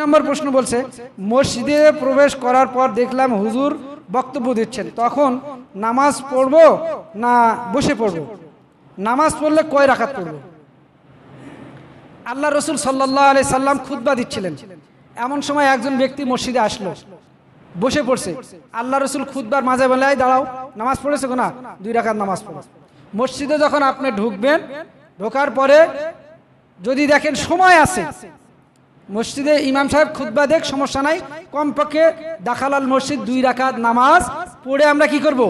নম্বর প্রশ্ন বলছে, মসজিদে প্রবেশ করার পর দেখলাম হুজুর বক্তব্য দিচ্ছেন, তখন নামাজ পড়ব না বসে পড়ব? নামাজ পড়লে কয় রাখাত পড়ব? আল্লাহ রসুল সাল্লাহ আলি সাল্লাম খুতবা দিচ্ছিলেন, এমন সময় একজন ব্যক্তি মসজিদে আসলো, বসে পড়ছে, আল্লাহ রসুল খুতবার মাঝে বলে, "এই দাঁড়াও, নামাজ পড়েছে না দুই রাখাত নামাজ পড়ো। মসজিদে যখন আপনি ঢুকবেন, ঢোকার পরে যদি দেখেন সময় আছে মসজিদে ইমাম সাহেব খুতবা দেখ, সমস্যা নাই। কমপক্ষে দাখালাল মসজিদ দুই রাকাত নামাজ পড়ে আমরা কি করব?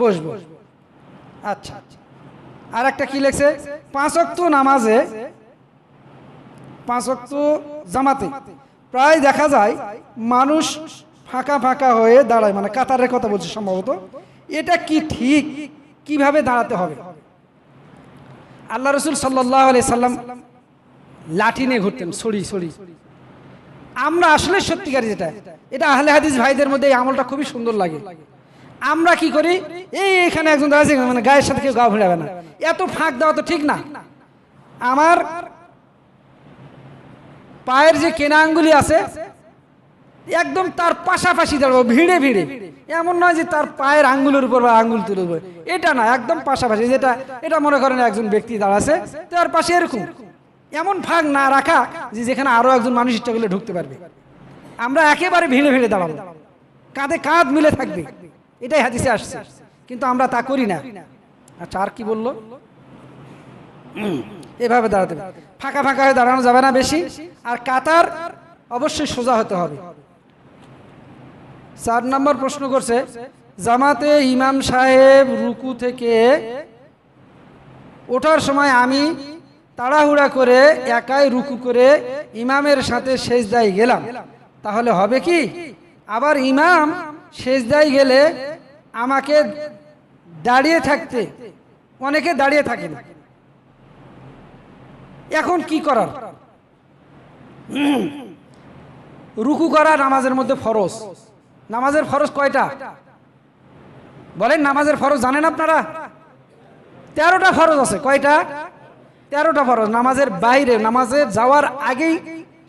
বসবো। আচ্ছা। আর একটা কি লেখছে? পাঁচ অক্ত নামাজে, পাঁচ অক্ত জামাতে। প্রায় দেখা যায় মানুষ ফাঁকা ফাঁকা হয়ে দাঁড়ায় মানে কাতারের কথা বলছে সম্ভবত। এটা কি ঠিক? কীভাবে দাঁড়াতে হবে? আল্লাহ রসুল সাল্লাহ আলি সাল্লাম লাঠি নিয়ে ঘুরতেন, সরি সরি। আমরা আসলে সত্যিকার যেটা, এটা আহলে হাদিস ভাইদের মধ্যে এই আমলটা খুবই সুন্দর লাগে। আমরা কি করি? এই এখানে একজন দাঁড়াচ্ছে মানে গায়ের সাথে কেউ গা ভিড়াবে না। এত ফাঁক দেওয়া তো ঠিক না। আমার পায়ের যে কেনা আঙ্গুলি আছে, একদম তার পাশাপাশি দাঁড়াবো, ভিড়ে ভিড়ে। এমন নয় যে তার পায়ের আঙ্গুলের উপর বা আঙ্গুল তুলে এটা না, একদম পাশাপাশি। যেটা, এটা মনে করেন একজন ব্যক্তি দাঁড়াছে, তার পাশে এরকম। এমন ফাঁক না রাখা যে যেখানে আরও একজন মানুষ ইচ্ছা করলে ঢুকতে পারবে। আমরা একেবারে ভিড়ে ভিড়ে দাঁড়াবো। কাঁধে কাঁধ মিলে থাকবে। এটাই হাদিসে আসছে। কিন্তু আমরা তা করি না। আচ্ছা আর কি বলল? এভাবে দাঁড়াতে ফাঁকা ফাঁকা হয়ে দাঁড়ানো যাবে না বেশি। আর কাতার অবশ্যই সোজা হতে হবে। চার নম্বর প্রশ্ন করছে, জামাতে ইমাম সাহেব রুকু থেকে ওঠার সময় আমি তাড়াহুড়া করে, একাই রুকু করে ইমামের সাথে সেজদায় গেলাম। তাহলে হবে কি? আবার ইমাম সেজদায় গেলে আমাকে দাঁড়িয়ে থাকতে, অনেকে দাঁড়িয়ে থাকে এখন কি করার? রুকু করা নামাজের মধ্যে ফরজ। নামাজের ফরজ কয়টা? বলেন, নামাজের ফরজ জানেন আপনারা? তেরোটা ফরজ আছে, কয়টা? তেরোটা ফরজ, নামাজের বাইরে, নামাজে যাওয়ার আগেই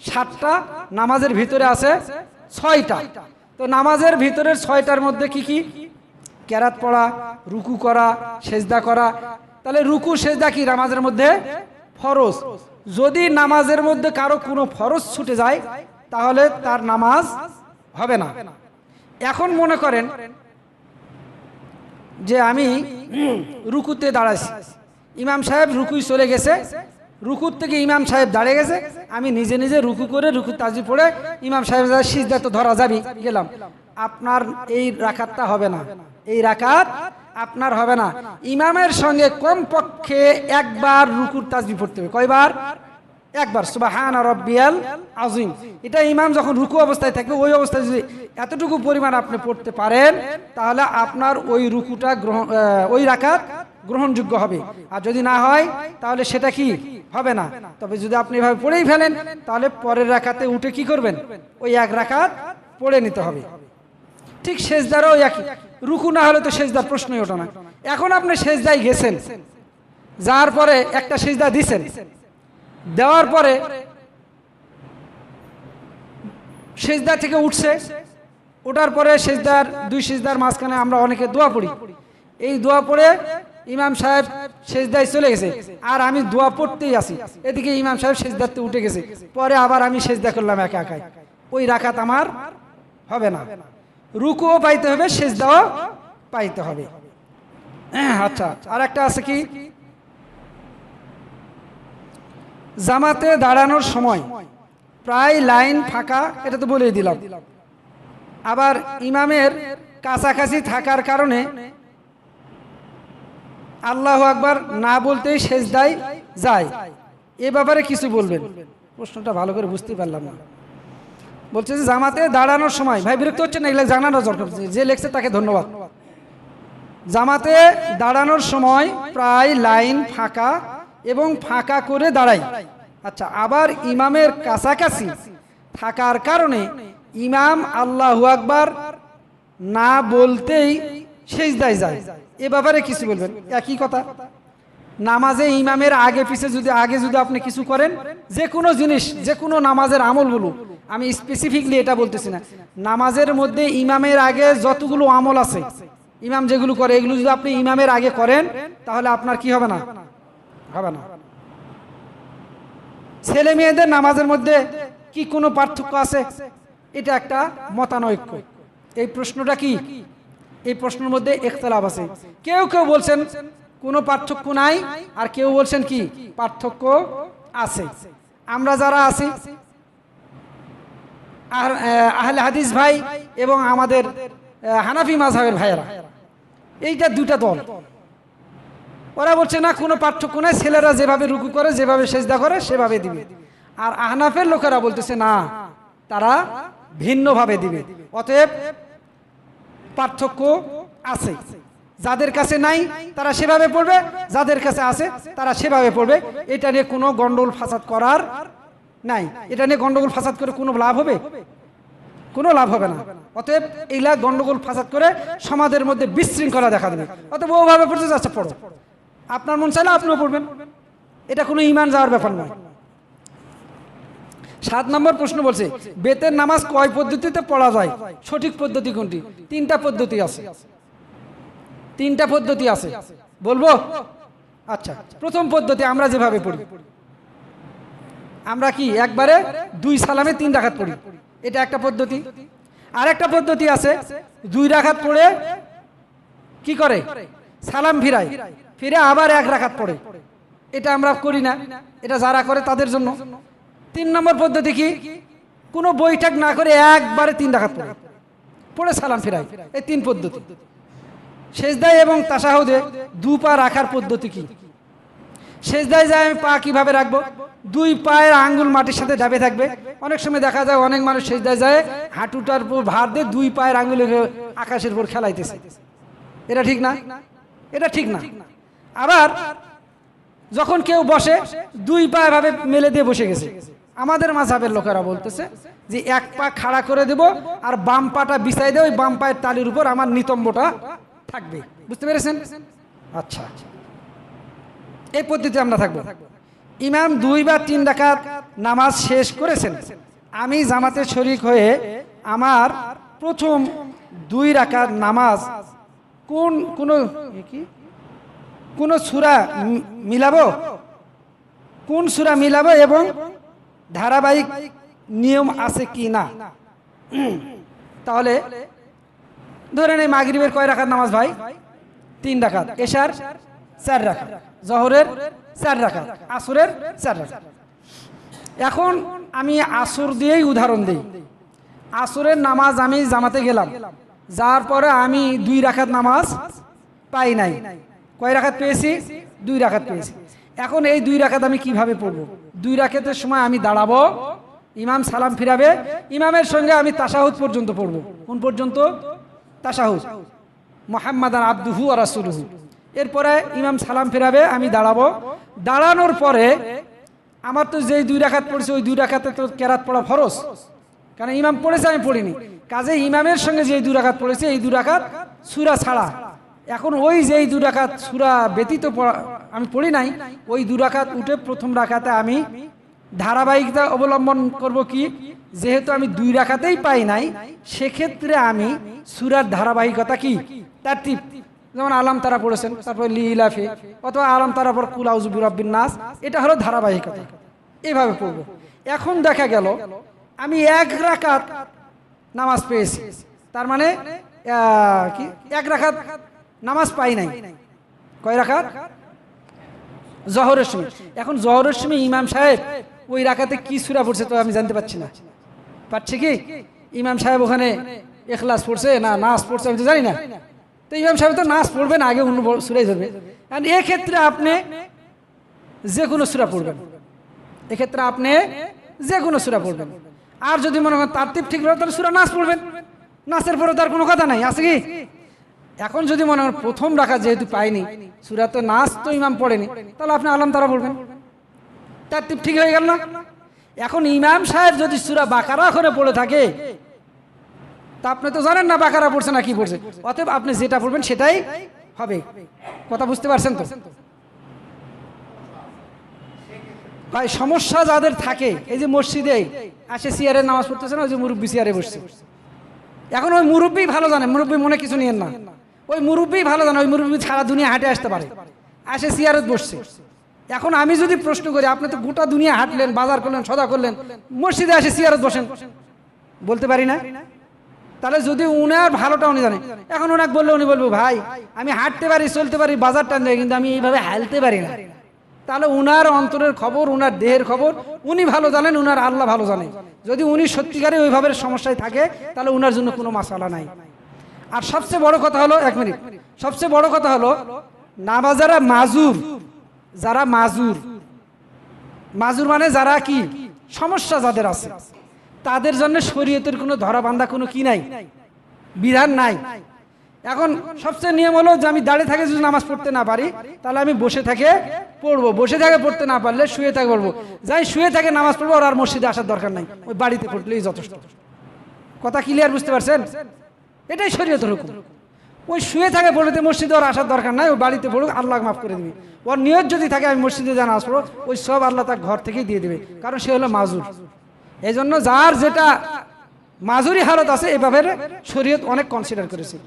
সাতটা, নামাজের ভিতরে আছে ছয়টা। তো নামাজের ভিতরের ছয়টার মধ্যে কি কি? ক্যারাত পড়া, রুকু করা, সেজদা করা। তাহলে রুকু, সেজদা কি নামাজের মধ্যে? ফরজ। যদি নামাজের মধ্যে কারও কোনো ফরজ ছুটে যায়, তাহলে তার নামাজ হবে না। এখন মনে করেন যে আমি রুকুতে দাঁড়াইছি। ইমাম সাহেব রুকুই চলে গেছে। রুকুর থেকে ইমাম সাহেব দাঁড়িয়ে গেছে। আমি নিজে নিজে রুকু করে রুকু তাজি পড়ে ইমাম সাহেব সিজদা তো ধরা যাবি, গেলাম। আপনার এই রাখাতটা হবে না। এই রাকাত আপনার হবে না। ইমামের সঙ্গে কমপক্ষে একবার রুকুর তাজবি পড়তে হবে। কয়বার? একবার। সুবাহান রব্বিয়াল আজিম এটা ইমাম যখন রুকু অবস্থায় থাকবে, ওই অবস্থায় যদি এতটুকু পরিমাণ আপনি পড়তে পারেন, তাহলে আপনার ওই রুকুটা গ্রহণ ওই রাকাত গ্রহণযোগ্য হবে। আর যদি না হয়, তাহলে সেটা কি? হবে না। তবে যদি আপনি এভাবে পড়েই ফেলেন, তাহলে পরের রাকাতে উঠে কি করবেন? ওই এক রাকাত পড়ে নিতে হবে। ঠিক শেষদারও একই। রুকু না হলে তো শেষদার প্রশ্নই ওঠে না। এখন আপনি শেষদায় গেছেন। যাওয়ার পরে একটা সেজদা দিছেন। দেওয়ার পরে সেজদা থেকে উঠছে। ওঠার পরে সেজদার, দুই সেজদার মাঝখানে আমরা অনেকে দোয়া পড়ি। এই দোয়া পড়ে ইমাম সাহেব সেজদায় চলে গেছে। আর আমি দোয়া পড়তেই আছি। এদিকে ইমাম সাহেব সেজদাতে উঠে গেছে। পরে আবার আমি সেজদা করলাম একা একাই। ওই রাখাত আমার হবে না। রুকুও পাইতে হবে, সেজদাও পাইতে হবে। আচ্ছা আর একটা আছে কি? জামাতে দাঁড়ানোর সময় প্রায় লাইন ফাঁকা, এটা তো বলেই দিলাম। আবার ইমামের কাছাকাছি থাকার কারণে আল্লাহ আকবার না বলতেই সেজদায় যায়। এ ব্যাপারে কিছু বলবেন? প্রশ্নটা ভালো করে বুঝতে পারলাম না। বলছে যে জামাতে দাঁড়ানোর সময় ভাই, বিরক্ত হচ্ছে না? এগুলো জানানোর দরকার যে লেখছে তাকে ধন্যবাদ। জামাতে দাঁড়ানোর সময় প্রায় লাইন ফাঁকা এবং ফাঁকা করে দাঁড়াই। আচ্ছা আবার ইমামের কাছাকাছি থাকার কারণে ইমাম আল্লাহু আকবার না বলতেই সেজদায় যায়। এ ব্যাপারে কিছু বলবেন? একই কথা। নামাজে ইমামের আগে পিছে যদি আগে যদি আপনি কিছু করেন, যে কোনো জিনিস, যে কোনো নামাজের আমল বলুন আমি স্পেসিফিকলি এটা বলতেছি না। নামাজের মধ্যে ইমামের আগে যতগুলো আমল আছে, ইমাম যেগুলো করে, এগুলো যদি আপনি ইমামের আগে করেন, তাহলে আপনার কি হবে না? হবে না। ছেলে মেয়েদের নামাজের মধ্যে কি কোনো পার্থক্য আছে? এটা একটা মতানৈক্য। এই প্রশ্নটা কি? এই প্রশ্নের মধ্যে একতলাপ আছে। কেউ কেউ বলছেন কোনো পার্থক্য নাই, আর কেউ বলছেন কি পার্থক্য আছে। আমরা যারা আছি, আর আহলে হাদিস ভাই এবং আমাদের হানাফি মাঝহের ভাইয়েরা, এইটা দুটা দল। ওরা বলছে, না, কোনো পার্থক্য নাই, ছেলেরা যেভাবে রুকু করে, যেভাবে সেজদা করে, সেভাবে দিবে। আর আহনাফের লোকেরা বলতেছে, না, তারা ভিন্নভাবে দিবে। অতএব পার্থক্য আছে। যাদের কাছে নাই, তারা সেভাবে পড়বে। যাদের কাছে আছে, তারা সেভাবে পড়বে। এটা নিয়ে কোনো গন্ডগোল ফাসাদ করার নাই। এটা নিয়ে গন্ডগোল ফাসাদ করে কোনো লাভ হবে? কোনো লাভ হবে না। অতএব এইলা গন্ডগোল ফাসাদ করে সমাজের মধ্যে বিশৃঙ্খলা দেখা দেবে। অতএব ওভাবে পড়তে যাচ্ছে, পড়ো। আপনার মন চাইলে আপনিও পড়বেন। এটা কোনো ইমান যাওয়ার ব্যাপার নয়। সাত নম্বর প্রশ্ন বলছে, বেতের নামাজ কয় পদ্ধতিতে পড়া যায়? সঠিক পদ্ধতি কোনটি? তিনটা পদ্ধতি আছে। তিনটা পদ্ধতি আছে। বলব? আচ্ছা প্রথম পদ্ধতি আমরা যেভাবে পড়ি, আমরা কি একবারে দুই সালামে তিন রাখাত পড়ি? এটা একটা পদ্ধতি। আর একটা পদ্ধতি আছে, দুই রাখাত পড়ে কি করে? সালাম ফিরাই ফিরে আবার এক রাখাত পড়ে। এটা আমরা করি না। এটা যারা করে তাদের জন্য। তিন নম্বর পদ্ধতি কি? কোনো বৈঠক না করে একবারে তিন রাখাত পড়ে। পড়ে সালাম ফিরাই। এই তিন পদ্ধতি। সেজদায় এবং তাসাহুদে দু পা রাখার পদ্ধতি কি? সেজদায় যায় আমি পা কীভাবে রাখব? দুই পায়ের আঙ্গুল মাটির সাথে ডাবে থাকবে। অনেক সময় দেখা যায় অনেক মানুষ সেজদায় যায়, হাঁটুটার উপর ভার দিয়ে দুই পায়ের আঙ্গুলে আকাশের উপর খেলাইতেছে। এটা ঠিক না? এটা ঠিক না। আবার যখন কেউ বসে, দুই পা এভাবে মেলে দিয়ে বসে গেছে। আমাদের মাঝাবের লোকেরা বলতেছে যে এক পা খাড়া করে দেব আর বাম পাটা বিছাই দেব, ওই বাম পায়ের তালির উপর আমার নিতম্বটা থাকবে। বুঝতে পেরেছেন? আচ্ছা। এই পদ্ধতি আমরা থাকব। ইমাম দুই বা তিন ডাকাত নামাজ শেষ করেছেন। আমি জামাতে শরিক হয়ে আমার প্রথম দুই রাকাত নামাজ কোন কোন কি? কোন সুরা মিলাবো? কোন সুরা মিলাবো এবং ধারাবাহিক নিয়ম আছে কি না? তাহলে ধরেন এই মাগরিবের কয় রাখাত নামাজ ভাই? তিন রাখাত এশার চার রাখাত জহরের চার রাখাত আসরের চার রাখাত এখন আমি আসর দিয়েই উদাহরণ দিই। আসরের নামাজ আমি জামাতে গেলাম। যার পরে আমি দুই রাখাত নামাজ পাই নাই। কয় রাখাত পেয়েছি? দুই রাখাত পেয়েছি। এখন এই দুই রাখাত আমি কীভাবে পড়ব? দুই রাখাতের সময় আমি দাঁড়াবো, ইমাম সালাম ফিরাবে, ইমামের সঙ্গে আমি তাসাহুদ পর্যন্ত পড়ব। কোন পর্যন্ত? তাসাহুদ মোহাম্মদান আব্দুহু আর রাসুলহু। এরপরে ইমাম সালাম ফেরাবে, আমি দাঁড়াবো। দাঁড়ানোর পরে আমার তো যেই দুই রাখাত পড়েছে, ওই দুই রাখাতে তো কেরাত পড়া ফরজ। কারণ ইমাম পড়েছে, আমি পড়িনি। কাজে ইমামের সঙ্গে যেই দুই রাখাত পড়েছে, এই দুই রাখাত সুরা ছাড়া। এখন ওই যেই দুই রাখাত সুরা ব্যতীত পড়া আমি পড়ি নাই, ওই দু রাখাত উঠে প্রথম রাখাতে আমি ধারাবাহিকতা অবলম্বন করব কি? যেহেতু আমি দুই রাখাতেই পাই নাই, সেক্ষেত্রে আমি সুরার ধারাবাহিকতা কি? তার টিপ যেমন আলাম তারা পড়েছেন, তারপর লিলাফে, অথবা আলাম তারা পর কুলাউজুবুর রব্বিন নাস, এটা হলো ধারাবাহিকতা। এভাবে পড়ব। এখন দেখা গেল, আমি এক রাকাত নামাজ পেয়েছি। তার মানে কি? এক রাখাত নামাজ পাই নাই। কয় রাখাত জহরের এখন জহরের ইমাম সাহেব ওই রাখাতে কি সুরা পড়ছে তো আমি জানতে পারছি না। পারছি কি? ইমাম সাহেব ওখানে এখলাস পড়ছে না নাচ পড়ছে আমি তো জানি না। তো ইমাম সাহেব তো নাচ পড়বে না, আগে অন্য সুরাই ধরবে। কারণ এক্ষেত্রে আপনি যে কোনো সুরা পড়বেন। এক্ষেত্রে আপনি যে কোনো সুরা পড়বেন। আর যদি মনে করেন তারতিব ঠিক তাহলে সুরা নাচ পড়বেন। নাচের পরে তার কোনো কথা নাই, আছে কি? এখন যদি মনে করেন প্রথম রাখা যেহেতু পাইনি সুরা তো নাচ তো ইমাম পড়েনি, তাহলে আপনি আলাম তারা পড়বেন তারতিব ঠিক হয়ে গেল না? এখন ইমাম সাহেব যদি সুরা বাকারা করে পড়ে থাকে, তা আপনি তো জানেন না বাকারা পড়ছে না কি পড়ছে। অতএব আপনি যেটা পড়বেন সেটাই হবে। কথা বুঝতে পারছেন তো? ভাই, সমস্যা যাদের থাকে, এই যে মসজিদে আসে সিয়ারে নামাজ পড়তেছে না, ওই যে মুরব্বী সিয়ারে বসছে। এখন ওই মুরব্বী ভালো জানে, মুরব্বী মনে কিছু নিয়েন না। ওই মুরব্বী ভালো জানে, ওই মুরব্বী সারা দুনিয়া হাঁটে আসতে পারে। আসে সিয়ারত বসছে। এখন আমি যদি প্রশ্ন করি, আপনি তো গোটা দুনিয়া হাঁটলেন, বাজার করলেন, সদা করলেন, মসজিদে আসে সিয়ারত বসেন। বলতে পারি না? তাহলে যদি উনার ভালোটা উনি জানে। এখন ওনাকে বললে উনি বলব, ভাই, আমি হাঁটতে পারি, চলতে পারি বাজার টান দেয় কিন্তু আমি এইভাবে হালতে পারি না। তাহলে উনার অন্তরের খবর, উনার দেহের খবর, উনি ভালো জানেন, উনার আল্লাহ ভালো জানে। যদি উনি সত্যিকারে ওইভাবে সমস্যায় থাকে, তাহলে উনার জন্য কোনো মাসালা নাই। আর সবচেয়ে বড় কথা হলো, এক মিনিট। সবচেয়ে বড় কথা হলো, নামাজারা মাজুর। যারা মাজুর মাজুর মানে যারা কি? সমস্যা যাদের আছে। তাদের জন্য শরীয়তের কোনো ধরা বান্ধা কোনো কি নাই? বিধান নাই। এখন সবচেয়ে নিয়ম হলো যে আমি দাঁড়িয়ে থাকে যদি নামাজ পড়তে না পারি, তাহলে আমি বসে থাকে পড়ব। বসে থাকে পড়তে না পারলে শুয়ে থাকে পড়ব। যাই শুয়ে থাকে নামাজ পড়ব, আর মসজিদে আসার দরকার নাই। ওই বাড়িতে পড়লেই যথেষ্ট। কথা ক্লিয়ার বুঝতে পারছেন? এটাই শরীয়তের হুকুম। ওই শুয়ে থাকে পড়তে মসজিদে, ওর আসার দরকার নাই, ও বাড়িতে পড়ুক, আল্লাহ মাফ করে দিবি। ওর নিয়ত যদি থাকে, আমি মসজিদে যা আসব ওই সব আল্লাহ তার ঘর থেকেই দিয়ে দেবে। কারণ সে হলো মাজুর। এই জন্য যার যেটা মাজুরি হালত আছে এভাবে শরীয়ত অনেক কনসিডার করেছে।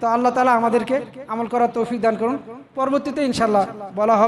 তো আল্লাহ তালা আমাদেরকে আমল করার তৌফিক দান করুন। পরবর্তীতে ইনশাল্লাহ বলা হবে।